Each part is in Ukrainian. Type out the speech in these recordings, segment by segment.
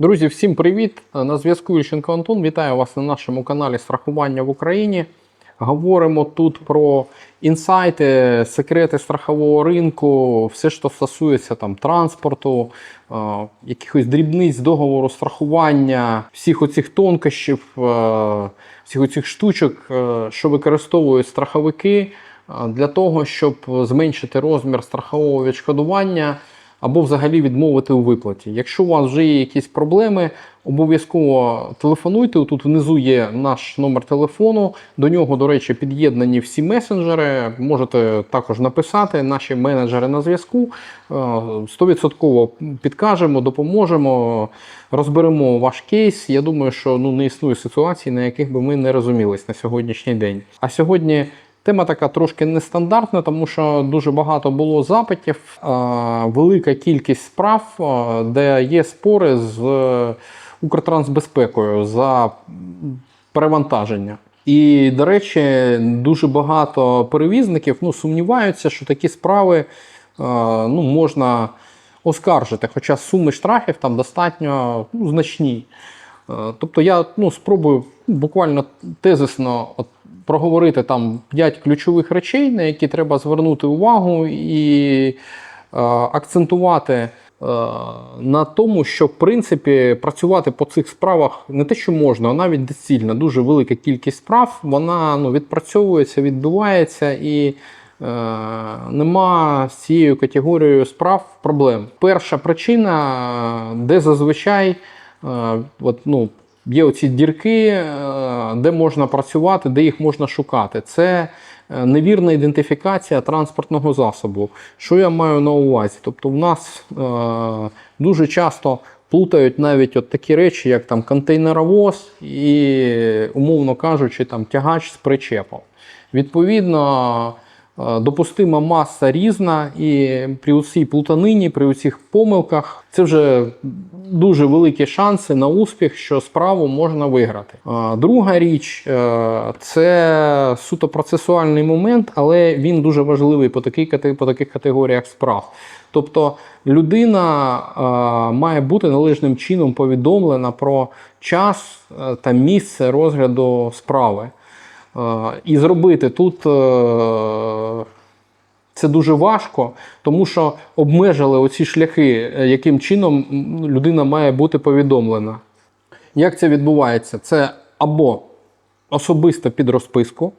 Друзі, всім привіт! На зв'язку Ільченко Антон. Вітаю вас на нашому каналі Страхування в Україні. Говоримо тут про інсайти, секрети страхового ринку, все, що стосується там транспорту, е, якихось дрібниць договору страхування, всіх оцих тонкощів, е, всіх оцих штучок, е, що використовують страховики для того, щоб зменшити розмір страхового відшкодування або взагалі відмовити у виплаті. Якщо у вас вже є якісь проблеми, обов'язково телефонуйте. Тут внизу є наш номер телефону. До нього, до речі, під'єднані всі месенджери. Можете також написати. Наші менеджери на зв'язку. Е, 100% підкажемо, допоможемо, розберемо ваш кейс. Я думаю, що ну, не існує ситуацій, на яких би ми не розумілись на сьогоднішній день. А сьогодні. Тема така трошки нестандартна, тому що дуже багато було запитів, велика кількість справ, де є спори з е, Укртрансбезпекою за перевантаження. І, до речі, дуже багато перевізників ну, сумніваються, що такі справи е, ну, можна оскаржити, хоча суми штрафів там достатньо ну, значні. Е, Тобто я ну, спробую буквально тезисно от, проговорити там 5 ключових речей, на які треба звернути увагу, і е, акцентувати е, на тому, що в принципі працювати по цих справах не те, що можна, а навіть доцільно. Дуже велика кількість справ, вона ну, відпрацьовується, відбувається і. Е, Нема з цією категорією справ проблем. Перша причина, де зазвичай е, от, ну, є оці дірки, е, де можна працювати, де їх можна шукати. Це е, невірна ідентифікація транспортного засобу. Що я маю на увазі? Тобто, в нас е, дуже часто плутають навіть от такі речі, як там контейнеровоз і, умовно кажучи, там тягач з причепом. Відповідно. Е, Допустима маса різна, і при цій плутанині, при цих помилках, це вже дуже великі шанси на успіх, що справу можна виграти. Е, Друга річ е, це суто процесуальний момент, але він дуже важливий по, такій, по таких категоріях справ. Тобто людина має бути належним чином повідомлена про час та місце розгляду справи. Е, І зробити тут е, це дуже важко, тому що обмежили оці шляхи, е, яким чином людина має бути повідомлена. Як це відбувається? Це або особисто під розписку,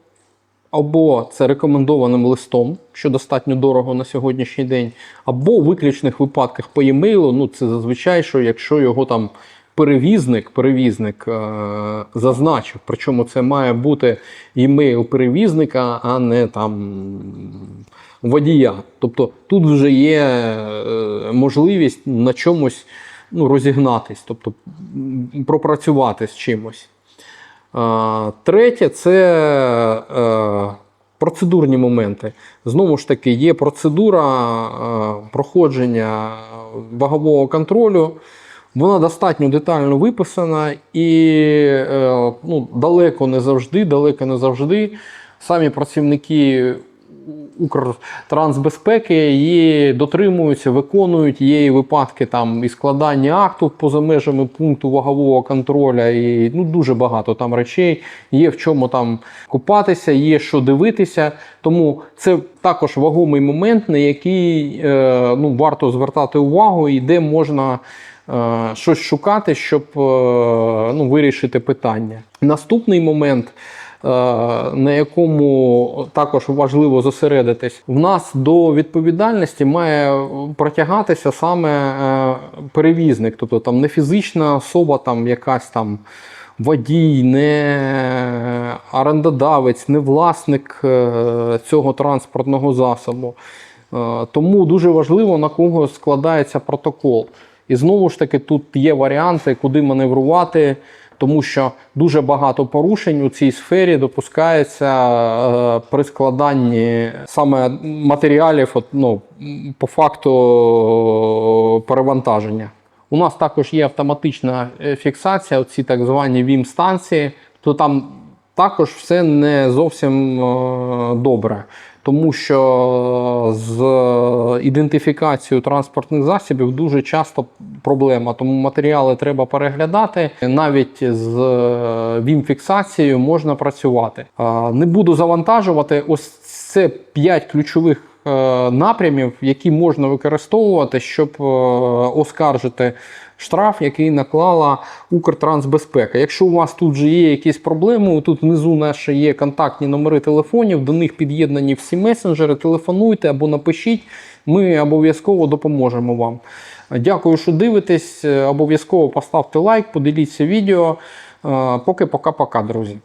або це рекомендованим листом, що достатньо дорого на сьогоднішній день, або у виключних випадках по e-mail, ну це зазвичай, що якщо його там перевізник, перевізник е- зазначив, причому це має бути e-mail перевізника, а не там водія. Тобто тут вже є е, можливість на чомусь ну, розігнатись, тобто пропрацювати з чимось. Е, Третє це е, процедурні моменти. Знову ж таки, є процедура е, проходження вагового контролю. Вона достатньо детально виписана і е, ну, далеко не завжди, далеко не завжди самі працівники Укртрансбезпеки її дотримуються, виконують. Є випадки там і складання акту поза межами пункту вагового контроля, і ну, дуже багато там речей. Є в чому там купатися, є що дивитися. Тому це також вагомий момент, на який е, ну, варто звертати увагу і де можна. Е, Щось шукати, щоб е, ну, вирішити питання. Наступний момент, е, на якому також важливо зосередитись, в нас до відповідальності має протягатися саме перевізник, тобто там не фізична особа, там якась там. Водій, не орендодавець, не власник цього транспортного засобу. Тому дуже важливо на кого складається протокол. І знову ж таки, тут є варіанти, куди маневрувати, тому що дуже багато порушень у цій сфері допускається е, при складанні саме матеріалів от, ну, по факту е, перевантаження. У нас також є автоматична е, фіксація, оці так звані ВІМ-станції, то там також все не зовсім добре. Тому що з ідентифікацією транспортних засобів дуже часто проблема. Тому матеріали треба переглядати. Навіть з ВІМ-фіксацією можна працювати. Е, Не буду завантажувати. Ось це 5 ключових е, напрямів, які можна використовувати, щоб е, оскаржити штраф, який наклала Укртрансбезпека. Якщо у вас тут же є якісь проблеми, тут внизу наші є контактні номери телефонів, до них під'єднані всі месенджери. Телефонуйте або напишіть. Ми обов'язково допоможемо вам. Дякую, що дивитесь. Обов'язково поставте лайк, поділіться відео. Е, Поки пока-пока, друзі.